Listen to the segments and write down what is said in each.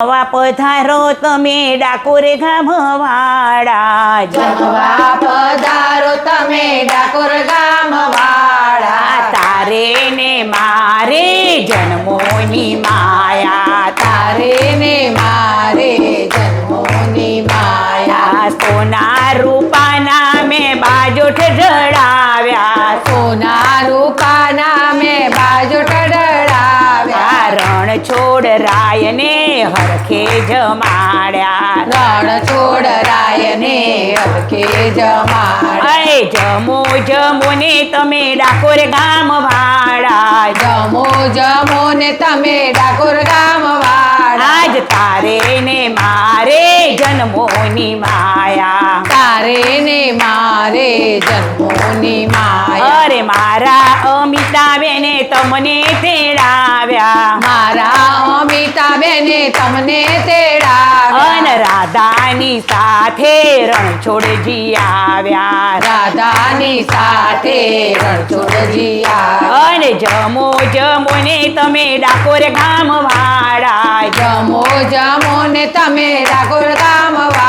વા પધારો તમે ડાકોર ગામ વાળા જમવા પધારો તમે ડાકોર ગામ વાળા તારે ને મારે જન્મોની માયા. તારે ને મારે જન્મોની માયા. સોના રૂપાના મેં બાજોઠ જડાવ્યા રણ રાય ને હરખે જમાડ્યા રણ છોડ રાયને હરખે જમાડ્યા અરે જમો જમો ને તમે ડાકોર ગામ વાળા. જમો જમો ને તમે ડાકોર ગામ વાળા. આજ તારે ને મારે જન્મોની માયા. તારે ને મારે જન્મોની માયા. અરે મારા અમિતાબેને તમને તેડાવ્યા. મારા તમને અન તેડાવ્યા રાધાની સાથે રણછોડજી આવ્યા. રાધાની સાથે રણછોડજી અને જમો જમો ને તમે ડાકોર ગામ વાળા જમો જમો ને તમે ડાકોર ગામ વાળા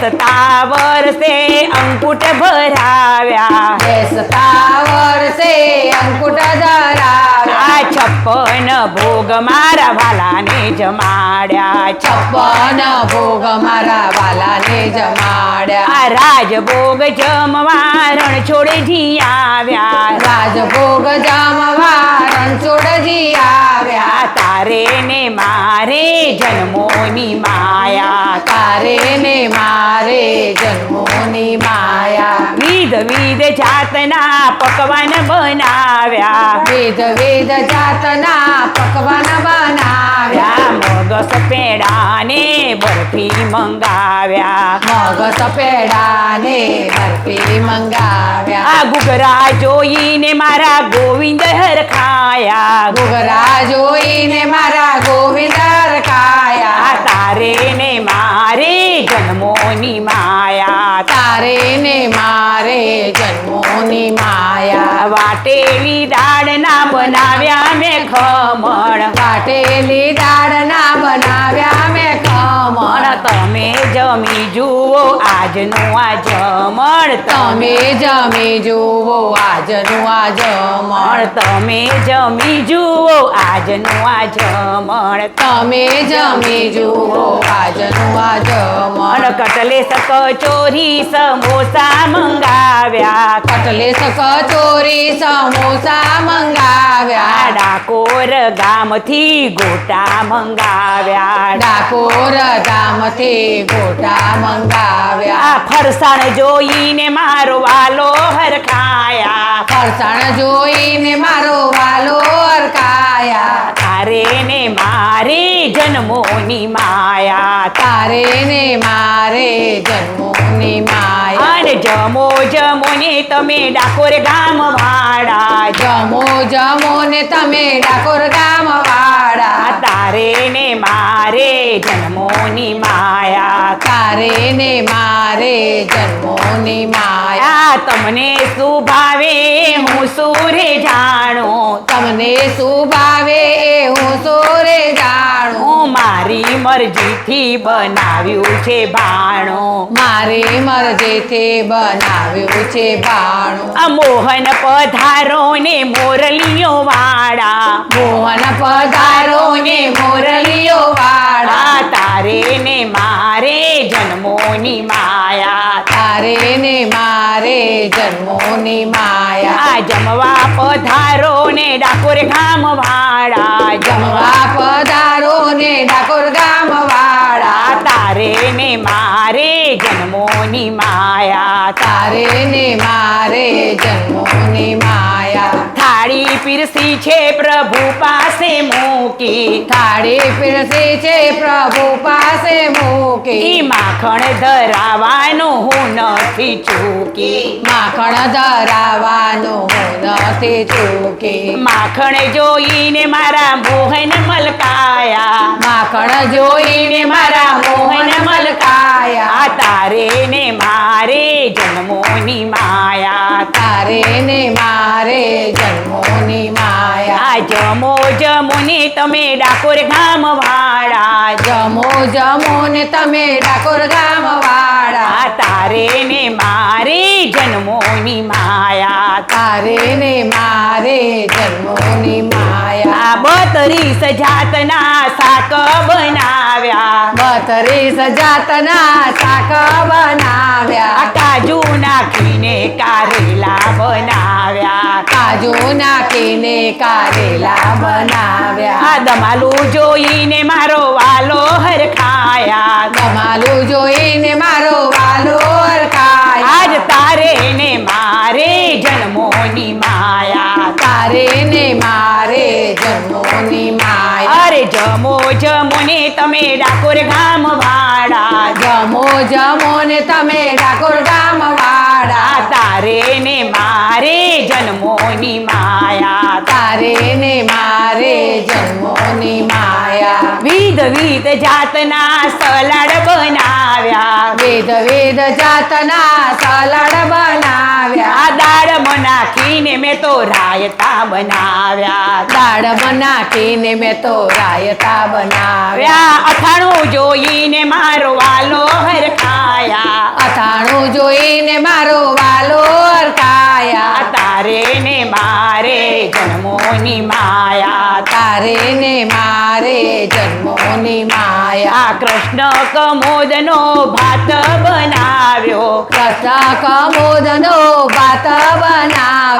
બેસતા વર્ષે અંકુટ ભરાવ્યા. બેસતા વર્ષે અંકુટ ધરાવ્યા. છપ્પન ભોગ મારા વાલાને જમાડ્યા. છપ્પન ભોગ મારા વાલાને જમાડ્યા. રાજભોગ જમવા રણછોડજી આવ્યા. રાજભોગ જમવા રણછોડજી આવ્યા. તારે ને મારે જન્મોની માયા. તારે ને મારે જન્મોની માયા. વિધ વિધ જાતના પકવાન બનાવ્યા. વિધ વિધ જાતના પકવાન બનાવ્યા. મગસ પેડાને બરફી મંગાવ્યા. મગસ પેડાને બરફી મંગાવ્યા. આ ગુગરા જોઈને મારા ગોવિંદ હરખાયા. ઘૂઘરા જોઈને મારા ગોવિંદ હરખાયા. તારે ને મારે જન્મોની માયા તારે ને મારે જન્મોની માયા. વાટેલી દાળના બનાવ્યા મેં ખમણ. વાટેલી દાળના બનાવ્યા મેં ખમણ. તમે જમી જુઓ આજનું આ જમણ. તમે જમી જુઓ આજનું આ જમણ. તમે જમી જુઓ આજનું આ જમણ. તમે જમી જુઓ આજનું આ જમણ. કટલેસ કચોરી સમોસા મંગાવ્યા. કટલેસ કચોરી સમોસા મંગાવ્યા. ડાકોર ગામથી ગોટા મંગાવ્યા. ડાકોર ગામથી ગોટા મંગાવ્યા. ફરસાણ જોઈને મારો વાલો હરખાયા. ફરસાણ જોઈને મારો વાલો જન્મોની માયા તારે ને મારે જન્મોની માયા. અને જમો જમો ને તમે ડાકોર ગામ વાળા. જમો જમો ને તમે ડાકોર ગામ વાળા. તારે ને મારે જન્મોની માયા. તારે ને મારે જન્મોની માયા. તમને શું ભાવે હું સુરે જાણું. તમને શું ભાવે હું સોરે જાણું. મારી મરજીથી બનાવ્યું છે બાણો મારી મરજીથી બનાવ્યું છે બાણું આ મોહન પધારો ને મોરલીઓ વાળા. મોહન પધારો ને મોરલીઓ વાળા. તારે ને મારે જન્મોની માયા. તારે ને મારે જન્મોની માયા. જમવા પધારો ને ડાકોર ગામ વાળા. જમવા પધારો ને ડાકોર ગામ વાળા તારે ને મારે જન્મોની માયા. તારે ને મારે જન્મોની માયા. થાળી પીરસી છે પ્રભુ પાસે મૂકી. થાળી પીરસી છે પ્રભુ પાસે મૂકી. માખણ ધરાવાનું હું નથી ચૂકી. માખણ ધરાવાનું હું નથી ચૂકી. માખણ જોઈને મારા મોહન માખણ જોઈને મારા મોહન મલકાયા તારે ને મારે જન્મોની માયા. તારે ને મારે જન્મોની માયા. જમો જમો જમોને તમે ડાકોર ગામ વાળા જમો જમો ને તમે ડાકોર ગામ વાળા તારે ને મારે જન્મોની માયા તારે ને મારે જન્મોની માયા. બતરી સજાતના જાતના શાક બનાવ્યા. બતરી જાતના શાક બનાવ્યા. કાજુ નાખીને કારેલા બનાવ્યા. કાજુ નાખીને કારેલા બનાવ્યા. દમાલું જોઈને મારો વાલો હરખાયા. દમાલું જોઈને મારો વાલો માયા તારે ને મારે જન્મોની માયા. અરે જમો જમો ને તમે ડાકોર ગામ વાળા જમો જમો ને તમે ડાકોર ગામ વાળા તારે ને મારે જન્મોની માયા. તારે ને મારે જન્મોની માયા. વિધ વિધ જાતના સલાડ બનાવ્યા. વેદ વેદ જાતના સલાડ બનાવ્યા નાખીને મેં તો રાયતા બનાવ્યા. દાળ નાખીને મેં તો રાયતા બનાવ્યા. અથાણું જોઈને મારો વાલો હરકાયા અથાણું જોઈને મારો વાલો હરકાયા તારે ને મારે જન્મોની માયા. તારે ને કૃષ્ણ કમોદનો ભાત બનાવ્યો. કૃષ્ણ કમોદનો ભાત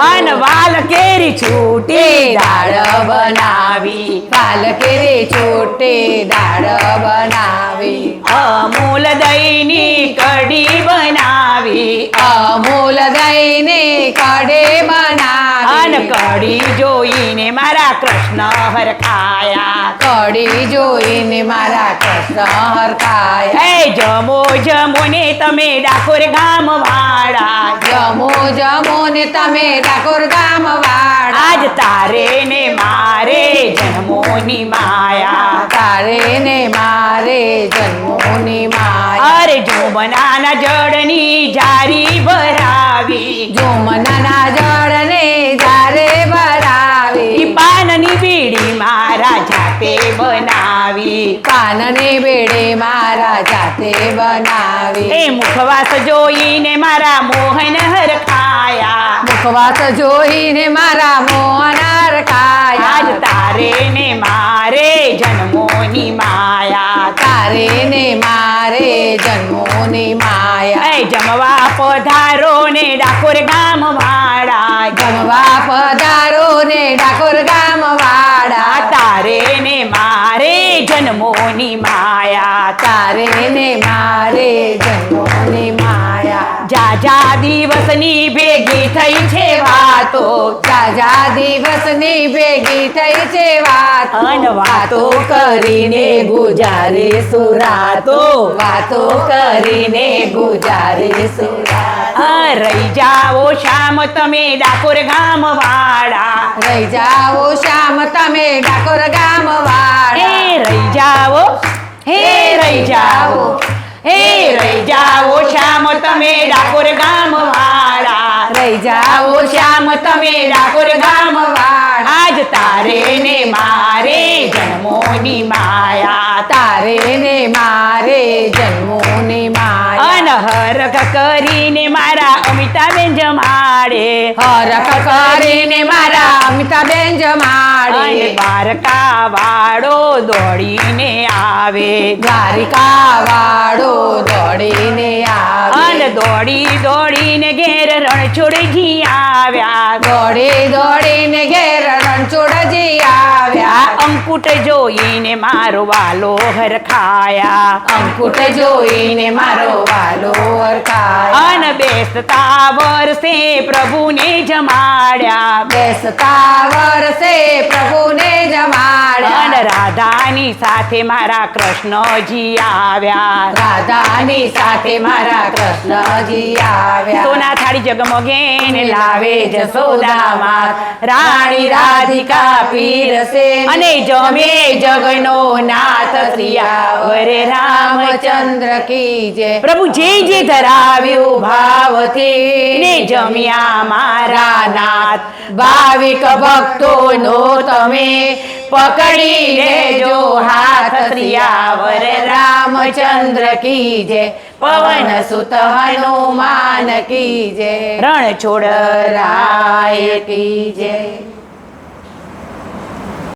અન બનાવ્યો વાલ કેરી છૂટી દાળ દાળ બનાવી. વાલ કેરી છોટે દાળ બનાવી. અમૂલ દહીંની કઢી બનાવી. અમૂલ દઈને કડે અન કડી જોઈને મારા કૃષ્ણ હરખાયા કડી જોઈને મારા કૃષ્ણ હરખાયા હે જમો જમો ને તમે ડાકોર ગામ વાળા. જમો જમો ને તમે ડાકોર ગામ વાળા. આજ તારે ને મારે જન્મોની માયા. તારે ને મારે જન્મોની માયા. અરે જો બનાના જળની જારી ભરાવી. જોમનાના જળને જારે ભરાવી. પાનની બીડી મારા જાતે બનાવી. પાનની બીડી મારા જાતે બનાવી. એ મુખવાસ જોઈને મારા મોહન હરખાયા. મુખવાસ જોઈને મારા મોહન આજ હરખાયા. તારે ને મારે જન્મોની માયા. તારે ને મારે જન્મોની માયા. એ જમવા પધારો ને ડાકોર ગામ વાળા જમવા પધારો ને ડાકોર ગામ વાળા તાજા દિવસની ભેગી થઈ છે વાત. વાતો કરીને ગુજારે સુરાતો વાતો કરીને ગુજારે સુરા આ રહી જાઓ શામ તમે ડાકોર ગામ વાળા રહી જાઓ શામ તમે ડાકોર ગામ વાળા રહી જાઓ. હે રહી જાઓ. હે રહી જાઓ શામ તમે ડાકોર ગામ વાળા રહી જાઓ તમે ડાકોર ગામ આજ તારે ને મારે જન્મોની માયા. તારે ને મારે જન્મોની માયા. અનહરક કરીને મારા અમિતાબેન જમાડે. હરક કરીને મારા અમિતાબેન અને વાળો દોડીને આવે. દ્વારકા વાળો દોડીને અને દોડી દોડીને ઘેર રણછોડજી આવ્યા. દોડી દોડીને ઘેર રણછોડજી આવ્યા. અંકુટ જોઈને મારો વાલો હરખાયા અંકુટ જોઈને મારો વાલો હરખાયા અને બેસતા વર્ષે પ્રભુને જમાડ્યા. બેસતા વર્ષે પ્રભુને જમાડ્યા. રાધાની સાથે મારા કૃષ્ણજી આવ્યા. રાધાની સાથે મારા કૃષ્ણજી આવ્યા. સોના થાળી જગમગે ને લાવે જસોદામાં રાણી રાધિકા પીરસે અને જમે જગનો નાથ શ્રીયાવરે રામચંદ્ર રામચંદ્ર કી જય પ્રભુ જે જે ધરાવ્યું ભાવથી ને જમ્યા મારા નાથ. ભાવિક ભક્તોનો તમે પકડી લેજો હાથ શ્રિયાવર રામચંદ્ર કી જય. પવન સુત હનુમાન કી જય. રણ છોડ રાય કી જય.